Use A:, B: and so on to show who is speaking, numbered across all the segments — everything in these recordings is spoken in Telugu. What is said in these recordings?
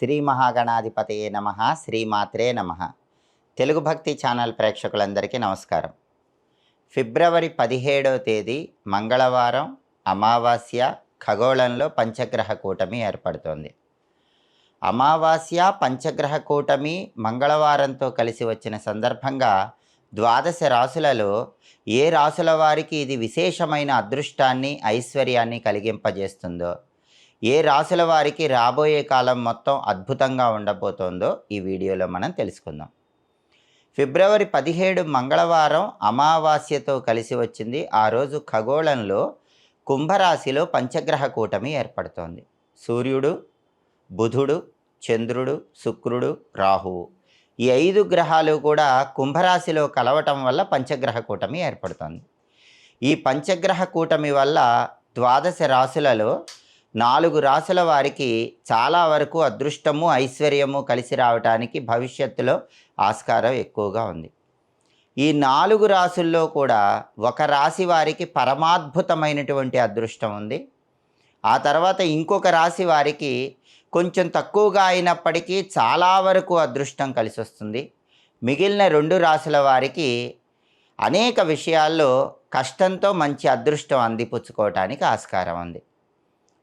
A: శ్రీ మహాగణాధిపతయే నమ శ్రీమాత్రే నమ. తెలుగు భక్తి ఛానల్ ప్రేక్షకులందరికీ నమస్కారం. ఫిబ్రవరి పదిహేడవ తేదీ మంగళవారం అమావాస్య ఖగోళంలో పంచగ్రహ కూటమి ఏర్పడుతోంది. అమావాస్య పంచగ్రహ కూటమి మంగళవారంతో కలిసి వచ్చిన సందర్భంగా ద్వాదశ రాసులలో ఏ రాసుల వారికి ఇది విశేషమైన అదృష్టాన్ని ఐశ్వర్యాన్ని కలిగింపజేస్తుందో ఏ రాశుల వారికి రాబోయే కాలం మొత్తం అద్భుతంగా ఉండబోతోందో ఈ వీడియోలో మనం తెలుసుకుందాం. ఫిబ్రవరి పదిహేడు మంగళవారం అమావాస్యతో కలిసి వచ్చింది. ఆ రోజు ఖగోళంలో కుంభరాశిలో పంచగ్రహ కూటమి ఏర్పడుతోంది. సూర్యుడు బుధుడు చంద్రుడు శుక్రుడు రాహువు ఈ ఐదు గ్రహాలు కూడా కుంభరాశిలో కలవటం వల్ల పంచగ్రహ కూటమి ఏర్పడుతుంది. ఈ పంచగ్రహ కూటమి వల్ల ద్వాదశ రాశులలో నాలుగు రాసుల వారికి చాలా వరకు అదృష్టము ఐశ్వర్యము కలిసి రావటానికి భవిష్యత్తులో ఆస్కారం ఎక్కువగా ఉంది. ఈ నాలుగు రాసుల్లో కూడా ఒక రాశి వారికి పరమాద్భుతమైనటువంటి అదృష్టం ఉంది. ఆ తర్వాత ఇంకొక రాశి వారికి కొంచెం తక్కువగా అయినప్పటికీ చాలా వరకు అదృష్టం కలిసి వస్తుంది. మిగిలిన రెండు రాసుల వారికి అనేక విషయాల్లో కష్టంతో మంచి అదృష్టం అందిపుచ్చుకోవటానికి ఆస్కారం ఉంది.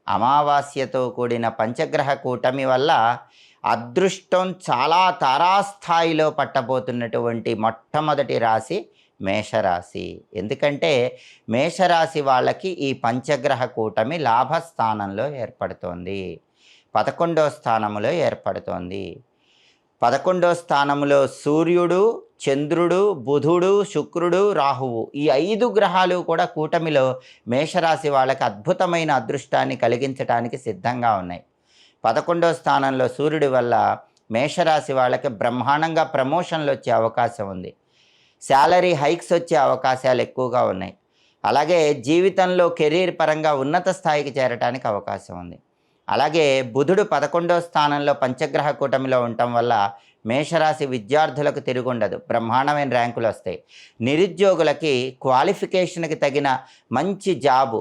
A: అమావాస్యతో కూడిన పంచగ్రహ కూటమి వల్ల అదృష్టం చాలా తారాస్థాయిలో పట్టబోతున్నటువంటి మొట్టమొదటి రాశి మేషరాశి. ఎందుకంటే మేషరాశి వాళ్ళకి ఈ పంచగ్రహ కూటమి లాభస్థానంలో ఏర్పడుతోంది. పదకొండో స్థానంలో ఏర్పడుతోంది. పదకొండో స్థానంలో సూర్యుడు చంద్రుడు బుధుడు శుక్రుడు రాహువు. ఈ ఐదు గ్రహాలు కూడా కూటమిలో మేషరాశి వాళ్ళకి అద్భుతమైన అదృష్టాన్ని కలిగించడానికి సిద్ధంగా ఉన్నాయి. పదకొండో స్థానంలో సూర్యుడి వల్ల మేషరాశి వాళ్ళకి బ్రహ్మాండంగా ప్రమోషన్లు వచ్చే అవకాశం ఉంది. శాలరీ హైక్స్ వచ్చే అవకాశాలు ఎక్కువగా ఉన్నాయి. అలాగే జీవితంలో కెరీర్ పరంగా ఉన్నత స్థాయికి చేరడానికి అవకాశం ఉంది. అలాగే బుధుడు పదకొండో స్థానంలో పంచగ్రహ కూటమిలో ఉండటం వల్ల మేషరాశి విద్యార్థులకు తిరుగుండదు. బ్రహ్మాండమైన ర్యాంకులు వస్తాయి. నిరుద్యోగులకి క్వాలిఫికేషన్కి తగిన మంచి జాబు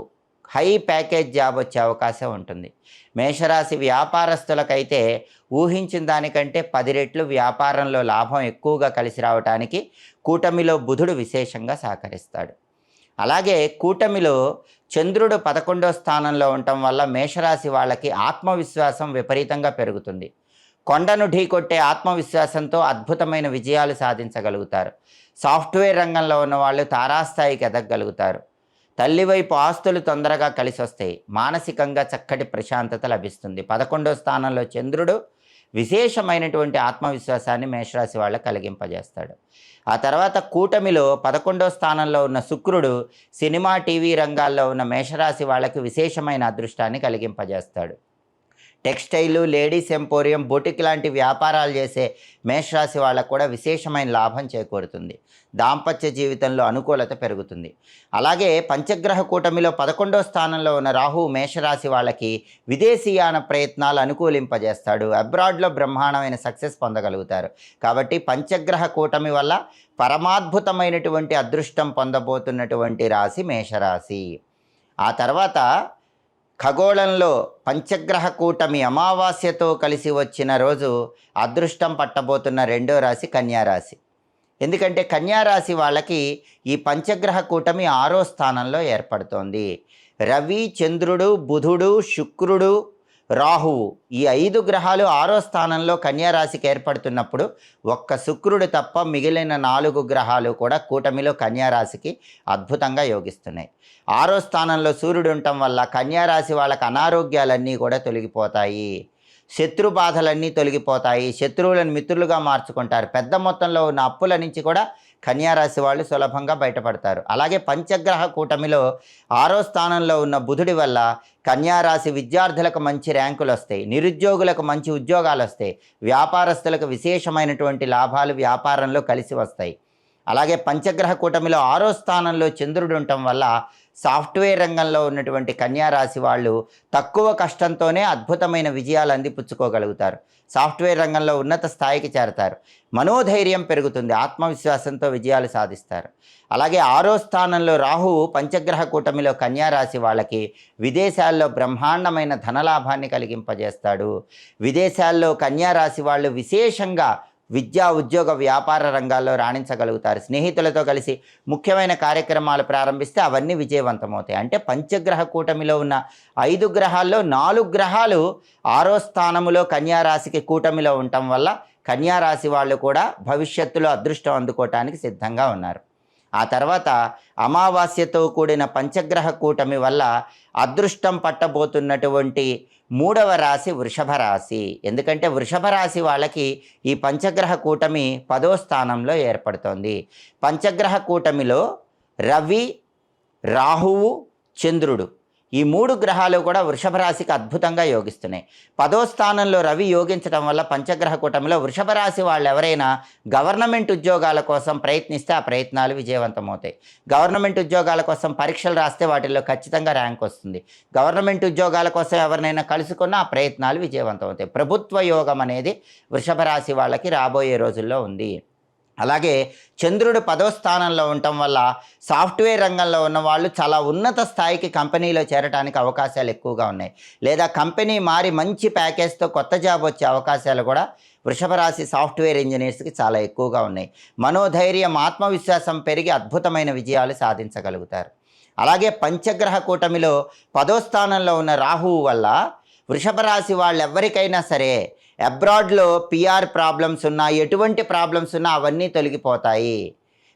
A: హై ప్యాకేజ్ జాబ్ వచ్చే అవకాశం ఉంటుంది. మేషరాశి వ్యాపారస్తులకైతే ఊహించిన దానికంటే పది రెట్లు వ్యాపారంలో లాభం ఎక్కువగా కలిసి రావడానికి కూటమిలో బుధుడు విశేషంగా సహకరిస్తాడు. అలాగే కూటమిలో చంద్రుడు పదకొండో స్థానంలో ఉండటం వల్ల మేషరాశి వాళ్ళకి ఆత్మవిశ్వాసం విపరీతంగా పెరుగుతుంది. కొండను ఢీకొట్టే ఆత్మవిశ్వాసంతో అద్భుతమైన విజయాలు సాధించగలుగుతారు. సాఫ్ట్వేర్ రంగంలో ఉన్న వాళ్ళు తారాస్థాయికి ఎదగగలుగుతారు. తల్లివైపు ఆస్తులు తొందరగా కలిసి వస్తాయి మానసికంగా చక్కటి ప్రశాంతత లభిస్తుంది. పదకొండో స్థానంలో చంద్రుడు విశేషమైనటువంటి ఆత్మవిశ్వాసాన్ని మేషరాశి వాళ్ళ కలిగింపజేస్తాడు. ఆ తర్వాత కూటమిలో పదకొండో స్థానంలో ఉన్న శుక్రుడు సినిమా టీవీ రంగాల్లో ఉన్న మేషరాశి వాళ్ళకి విశేషమైన అదృష్టాన్ని కలిగింపజేస్తాడు. టెక్స్టైలు లేడీస్ ఎంపోరియం బొటిక్ లాంటి వ్యాపారాలు చేసే మేషరాశి వాళ్ళకు కూడా విశేషమైన లాభం చేకూరుతుంది. దాంపత్య జీవితంలో అనుకూలత పెరుగుతుంది. అలాగే పంచగ్రహ కూటమిలో పదకొండో స్థానంలో ఉన్న రాహు మేషరాశి వాళ్ళకి విదేశీయాన ప్రయత్నాలు అనుకూలింపజేస్తాడు. అబ్రాడ్లో బ్రహ్మాండమైన సక్సెస్ పొందగలుగుతారు. కాబట్టి పంచగ్రహ కూటమి వల్ల పరమాద్భుతమైనటువంటి అదృష్టం పొందబోతున్నటువంటి రాశి మేషరాశి. ఆ తర్వాత ఖగోళంలో పంచగ్రహ కూటమి అమావాస్యతో కలిసి వచ్చిన రోజు అదృష్టం పట్టబోతున్న రెండో రాశి కన్యారాశి ఎందుకంటే కన్యారాశి వాళ్ళకి ఈ పంచగ్రహ కూటమి ఆరో స్థానంలో ఏర్పడుతోంది. రవి చంద్రుడు బుధుడు శుక్రుడు రాహువు. ఈ ఐదు గ్రహాలు ఆరో స్థానంలో కన్యారాశికి ఏర్పడుతున్నప్పుడు ఒక్క శుక్రుడు తప్ప మిగిలిన నాలుగు గ్రహాలు కూడా కూటమిలో కన్యారాశికి అద్భుతంగా యోగిస్తున్నాయి. ఆరో స్థానంలో సూర్యుడు ఉండటం వల్ల కన్యారాశి వాళ్ళకి అనారోగ్యాలన్నీ కూడా తొలగిపోతాయి. శత్రు బాధలన్నీ తొలగిపోతాయి. శత్రువులను మిత్రులుగా మార్చుకుంటారు. పెద్ద మొత్తంలో ఉన్న అప్పుల నుంచి కూడా కన్యారాశి వాళ్ళు సులభంగా బయటపడతారు. అలాగే పంచగ్రహ కూటమిలో ఆరో స్థానంలో ఉన్న బుధుడి వల్ల కన్యారాశి విద్యార్థులకు మంచి ర్యాంకులు వస్తాయి. నిరుద్యోగులకు మంచి ఉద్యోగాలు వస్తాయి. వ్యాపారస్తులకు విశేషమైనటువంటి లాభాలు వ్యాపారంలో కలిసి వస్తాయి. అలాగే పంచగ్రహ కూటమిలో ఆరో స్థానంలో చంద్రుడు ఉండటం వల్ల సాఫ్ట్వేర్ రంగంలో ఉన్నటువంటి కన్యారాశి వాళ్ళు తక్కువ కష్టంతోనే అద్భుతమైన విజయాలు అందిపుచ్చుకోగలుగుతారు. సాఫ్ట్వేర్ రంగంలో ఉన్నత స్థాయికి చేరతారు. మనోధైర్యం పెరుగుతుంది. ఆత్మవిశ్వాసంతో విజయాలు సాధిస్తారు. అలాగే ఆరో స్థానంలో రాహువు పంచగ్రహ కూటమిలో కన్యా రాశి వాళ్ళకి విదేశాల్లో బ్రహ్మాండమైన ధనలాభాన్ని కలిగింపజేస్తాడు. విదేశాల్లో కన్యారాశి వాళ్ళు విశేషంగా విద్యా ఉద్యోగ వ్యాపార రంగాల్లో రాణించగలుగుతారు. స్నేహితులతో కలిసి ముఖ్యమైన కార్యక్రమాలు ప్రారంభిస్తే అవన్నీ విజయవంతమవుతాయి. అంటే పంచగ్రహ కూటమిలో ఉన్న ఐదు గ్రహాల్లో నాలుగు గ్రహాలు ఆరో స్థానములో కన్యారాశికి కూటమిలో ఉండటం వల్ల కన్యారాశి వాళ్ళు కూడా భవిష్యత్తులో అదృష్టం అందుకోవటానికి సిద్ధంగా ఉన్నారు. ఆ తర్వాత అమావాస్యతో కూడిన పంచగ్రహ కూటమి వల్ల అదృష్టం పట్టబోతున్నటువంటి మూడవ రాశి వృషభ రాశి. ఎందుకంటే వృషభ రాశి వాళ్ళకి ఈ పంచగ్రహ కూటమి పదో స్థానంలో ఏర్పడుతోంది. పంచగ్రహ కూటమిలో రవి రాహువు చంద్రుడు. ఈ మూడు గ్రహాలు కూడా వృషభ రాశికి అద్భుతంగా యోగిస్తున్నాయి. పదో స్థానంలో రవి యోగించడం వల్ల పంచగ్రహ కూటమిలో వృషభ రాశి వాళ్ళు ఎవరైనా గవర్నమెంట్ ఉద్యోగాల కోసం ప్రయత్నిస్తే ఆ ప్రయత్నాలు విజయవంతమవుతాయి. గవర్నమెంట్ ఉద్యోగాల కోసం పరీక్షలు రాస్తే వాటిల్లో ఖచ్చితంగా ర్యాంక్ వస్తుంది. గవర్నమెంట్ ఉద్యోగాల కోసం ఎవరినైనా కలుసుకున్న ఆ ప్రయత్నాలు విజయవంతమవుతాయి. ప్రభుత్వ యోగం అనేది వృషభ రాశి వాళ్ళకి రాబోయే రోజుల్లో ఉంది. అలాగే చంద్రుడు పదో స్థానంలో ఉండటం వల్ల సాఫ్ట్వేర్ రంగంలో ఉన్న వాళ్ళు చాలా ఉన్నత స్థాయికి కంపెనీలో చేరడానికి అవకాశాలు ఎక్కువగా ఉన్నాయి. లేదా కంపెనీ మారి మంచి ప్యాకేజ్తో కొత్త జాబ్ వచ్చే అవకాశాలు కూడా వృషభ రాశి సాఫ్ట్వేర్ ఇంజనీర్స్కి చాలా ఎక్కువగా ఉన్నాయి. మనోధైర్యం ఆత్మవిశ్వాసం పెరిగి అద్భుతమైన విజయాలు సాధించగలుగుతారు. అలాగే పంచగ్రహ కూటమిలో పదో స్థానంలో ఉన్న రాహువు వల్ల వృషభ రాశి సరే అబ్రాడ్లో పిఆర్ ప్రాబ్లమ్స్ ఉన్నా ఎటువంటి ప్రాబ్లమ్స్ ఉన్నా అవన్నీ తొలగిపోతాయి.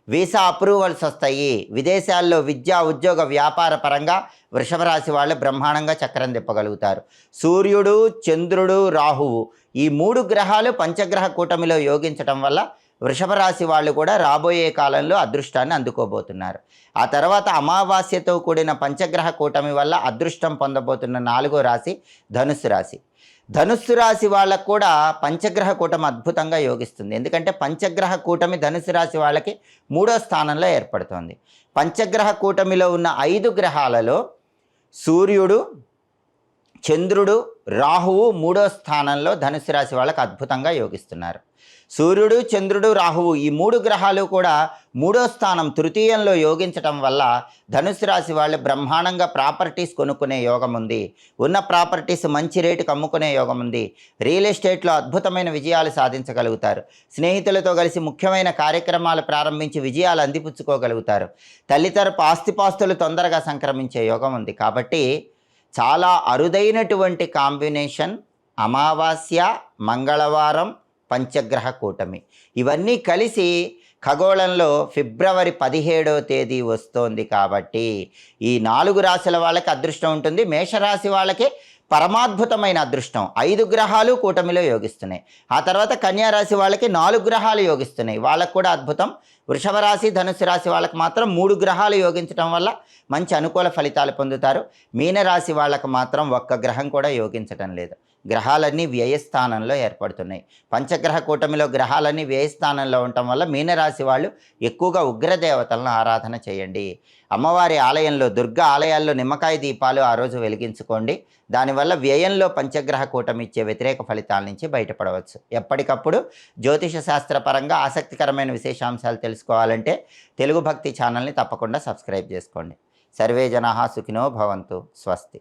A: వీసా అప్రూవల్స్ వస్తాయి. విదేశాల్లో విద్యా ఉద్యోగ వ్యాపార పరంగా వృషభరాశి వాళ్ళు బ్రహ్మాండంగా చక్రం తిప్పగలుగుతారు. సూర్యుడు చంద్రుడు రాహువు ఈ మూడు గ్రహాలు పంచగ్రహ కూటమిలో యోగించటం వల్ల వృషభ రాశి వాళ్ళు కూడా రాబోయే కాలంలో అదృష్టాన్ని అందుకోబోతున్నారు. ఆ తర్వాత అమావాస్యతో కూడిన పంచగ్రహ కూటమి వల్ల అదృష్టం పొందబోతున్న నాలుగో రాశి ధనుస్సు రాశి. ధనుస్సు రాశి వాళ్ళకు కూడా పంచగ్రహ కూటమి అద్భుతంగా యోగిస్తుంది. ఎందుకంటే పంచగ్రహ కూటమి ధనుసు రాశి వాళ్ళకి మూడో స్థానంలో ఏర్పడుతుంది. పంచగ్రహ కూటమిలో ఉన్న ఐదు గ్రహాలలో సూర్యుడు చంద్రుడు రాహువు మూడో స్థానంలో ధనుసు రాశి వాళ్ళకు అద్భుతంగా యోగిస్తున్నారు. సూర్యుడు చంద్రుడు రాహువు ఈ మూడు గ్రహాలు కూడా మూడో స్థానం తృతీయంలో యోగించటం వల్ల ధనుసు రాశి వాళ్ళు బ్రహ్మాండంగా ప్రాపర్టీస్ కొనుక్కునే యోగం ఉంది. ఉన్న ప్రాపర్టీస్ మంచి రేటుకు అమ్ముకునే యోగం ఉంది. రియల్ ఎస్టేట్లో అద్భుతమైన విజయాలు సాధించగలుగుతారు. స్నేహితులతో కలిసి ముఖ్యమైన కార్యక్రమాలు ప్రారంభించి విజయాలు అందిపుచ్చుకోగలుగుతారు. తల్లితరపు ఆస్తిపాస్తులు తొందరగా సంక్రమించే యోగం ఉంది. కాబట్టి చాలా అరుదైనటువంటి కాంబినేషన్ అమావాస్య మంగళవారం పంచగ్రహ కూటమి. ఇవన్నీ కలిసి ఖగోళంలో ఫిబ్రవరి పదిహేడవ తేదీ వస్తోంది కాబట్టి ఈ నాలుగు రాశుల వాళ్ళకి అదృష్టం ఉంటుంది. మేషరాశి వాళ్ళకి పరమాద్భుతమైన అదృష్టం. ఐదు గ్రహాలు కూటమిలో యోగిస్తున్నాయి. ఆ తర్వాత కన్యా రాశి వాళ్ళకి నాలుగు గ్రహాలు యోగిస్తున్నాయి. వాళ్ళకు కూడా అద్భుతం. వృషభ రాశి ధనుసు రాశి వాళ్ళకి మాత్రం మూడు గ్రహాలు యోగించడం వల్ల మంచి అనుకూల ఫలితాలు పొందుతారు. మీనరాశి వాళ్ళకు మాత్రం ఒక్క గ్రహం కూడా యోగించటం లేదు. గ్రహాలన్నీ వ్యయస్థానంలో ఏర్పడుతున్నాయి. పంచగ్రహ కూటమిలో గ్రహాలన్నీ వ్యయస్థానంలో ఉండటం వల్ల మీనరాశి వాళ్ళు ఎక్కువగా ఉగ్రదేవతలను ఆరాధన చేయండి. అమ్మవారి ఆలయంలో దుర్గా ఆలయాల్లో నిమ్మకాయ దీపాలు ఆ రోజు వెలిగించుకోండి. దానివల్ల వ్యయంలో పంచగ్రహ కూటమి ఇచ్చే వ్యతిరేక ఫలితాల నుంచి బయటపడవచ్చు. ఎప్పటికప్పుడు జ్యోతిష శాస్త్రపరంగా ఆసక్తికరమైన విశేషాంశాలు తెలుసుకోవాలంటే తెలుగు భక్తి ఛానల్ని తప్పకుండా సబ్స్క్రైబ్ చేసుకోండి. సర్వే జనా సుఖినో భవంతు. స్వస్తి.